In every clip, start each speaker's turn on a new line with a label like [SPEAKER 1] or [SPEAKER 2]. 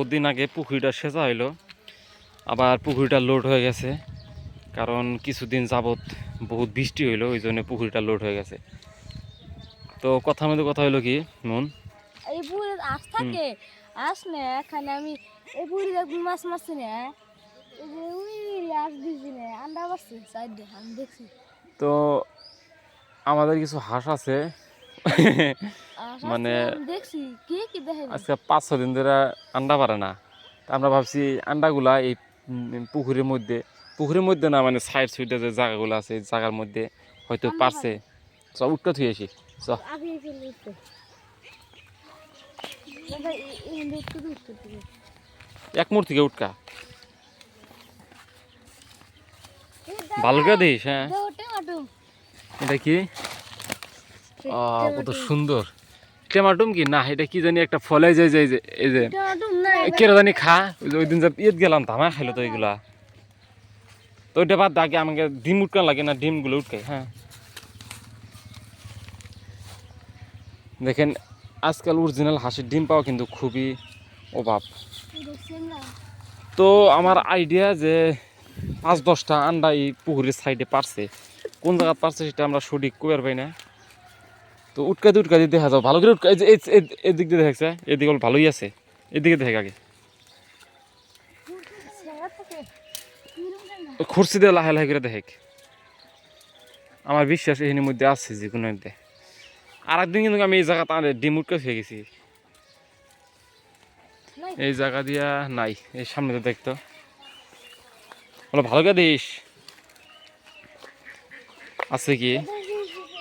[SPEAKER 1] বহুদিন আগে পুকুরিটা সেচা হইল আবার পুকুরিটা লোড হয়ে গেছে। কারণ কিছুদিন যাবত বহুত বৃষ্টি হইল ওই জন্য পুকুরিটা লোড হয়ে গেছে। তো কথার মধ্যে কথা হইল কি মন
[SPEAKER 2] এই পুকুরে আস থাকে? আস না এখানে আমি এই পুকুরে মাছ মারছি না। এই যে উই আস দিছি না আন্ডা পারছি সাইড আমি দেখছি।
[SPEAKER 1] তো আমাদের কিছু হাঁস আছে। মানে
[SPEAKER 2] দেখছি কি কি দেখে
[SPEAKER 1] আজকে পাঁচ ছ দিন ধরে আন্ডা পারে না। আমরা ভাবছি আন্ডাগুলা এই পুকুরের মধ্যে পুকুরের মধ্যে না মানে সাইড সুইডে যে জায়গাগুলো আছে এই জায়গার মধ্যে হয়তো পারছে। সব উঠতে থুয়ে আসি। এক মুহূর্ত থেকে উঠকা। ভালো করে দিস হ্যাঁ। এটা কি? কত সুন্দর। টেমাটুম কি? না এটা কি জানি একটা ফলে যায় যে এই যে কেন জানি খা ওই দিন যে ইয়েত গেলাম ধামা খাইলো তো এইগুলা। তো ওইটা বাদ আগে আমাকে ডিম উটকান লাগে না ডিমগুলো উটকাই হ্যাঁ। দেখেন আজকাল অরিজিনাল হাঁসের ডিম পাওয়া কিন্তু খুবই অভাব তো আমার আইডিয়া যে পাঁচ দশটা আন্ডা এই পুকুরের সাইডে পারছে। কোন জায়গা পারছে সেটা আমরা সঠিক কইবার পাই না। তো উটকাতে উটকাতে দেখা যাও। ভালো করে উটকা এদিক দিয়ে দেখছে এদিক ভালোই আছে। এদিকে দেখে আগে। খুরসি দিয়ে লাহে লাহে করে দেখ। আমার বিশ্বাস এখানের মধ্যে আছে যে কোনো মধ্যে। আর একদিন কিন্তু আমি এই জায়গাটা আরে ডিম উটকে হয়ে গেছি। এই জায়গা দিয়া নাই, এই সামনে তো। দেখতো ভালো করে দিস আছে কি?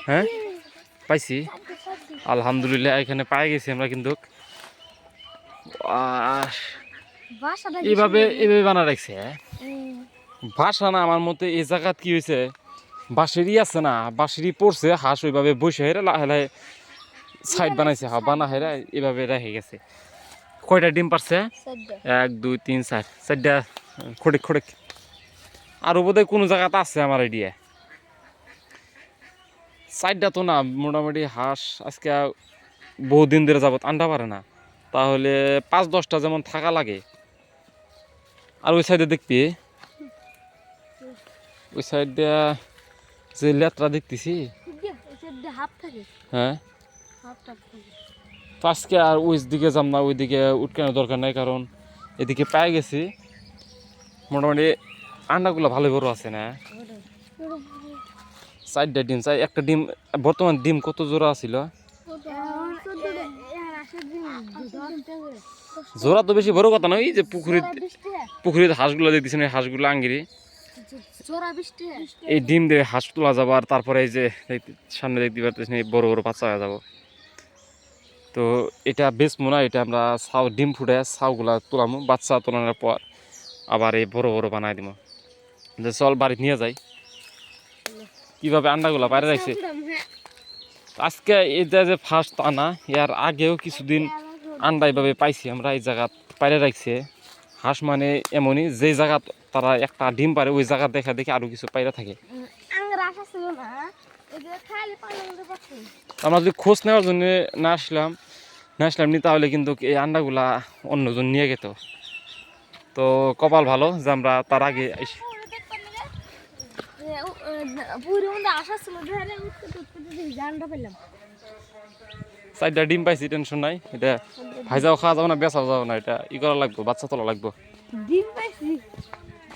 [SPEAKER 1] হ্যাঁ? পাইছি। আলহামদুলিল্লাহ এখানে পাই গেছি আমরা কিন্তু। এইভাবে এইভাবে বানা রাখছে হ্যাঁ? বাসা না আমার মতে এই জায়গাত কি হয়েছে বাঁশেরই আছে না বাঁশেরই পড়ছে হাঁস ওইভাবে বসে হেরে লাহে লাহে সাইড বানাইছে হা বানা হেরা এইভাবে রেখে গেছে। কয়টা ডিম পারছে? এক দুই তিন চার। চারটা খড়িক খড়িক। আর বোধহয় কোনো জায়গাতে আছে আমার আইডিয়া চারটা তো না, মোটামুটি হাঁস আজকে বহুদিন ধরে যাবত আন্ডা পারে না। তাহলে পাঁচ দশটা যেমন থাকা লাগে, আর ওই সাইডে দেখবি, ওই সাইড যে লেত্রা দেখতেছি হ্যাঁ? আজকে আর ওই দিকে যাম না ওইদিকে উঠকানোর দরকার নাই, কারণ এদিকে পাই গেছি। মোটামুটি আন্ডাগুলো ভালো বড় আছে না? চারটা ডিম চাই একটা ডিম, বর্তমান ডিম কত জোড়া ছিল জোড়া তো বেশি বড় কথা নয় যে পুকুরে পুকুরের হাঁসগুলো দেখতেছেন এই হাঁসগুলো আঙ্গিরি। এই ডিম দিয়ে হাঁস তোলা যাব, আর তারপরে এই যে সামনে দেখতে পারতেছেন, এই বড় বড় বাচ্চা যাব। তো এটা বেশ মনে হয় এটা আমরা ছাউ ডিম ফুটে ছাউগুলা তোলামো, বাচ্চা তোলানোর পর আবার এই বড় বড় বানাই দিব যে চল বাড়িতে নিয়ে যাই। কীভাবে আন্ডাগুলা বাইরে রাখছে? আজকে এটা যে ফার্স্ট আনা এর আগেও কিছুদিন আন্ডা এইভাবে পাইছি আমরা এই জায়গা বাইরে রাখছে। হাঁস মানে এমনই যে জায়গা তারা একটা ডিম পারে ওই জায়গা দেখা দেখে আরও কিছু পাইরা থাকে। আমরা যদি খোঁজ নেওয়ার জন্য না আসলাম না আসলাম নি তাহলে কিন্তু এই আন্ডাগুলা অন্যজন নিয়ে গেত। তো কপাল ভালো যে আমরা তার আগে আইস-
[SPEAKER 2] পুরো মধ্যে
[SPEAKER 1] ডিম পাইছি টেনশন নাই। এটা ভাইজাও খাওয়া যাবে না বেচাও যাবে না এটা ই করা লাগবে, বাচ্চা তোলা লাগবে।
[SPEAKER 2] ডিম পাইছি?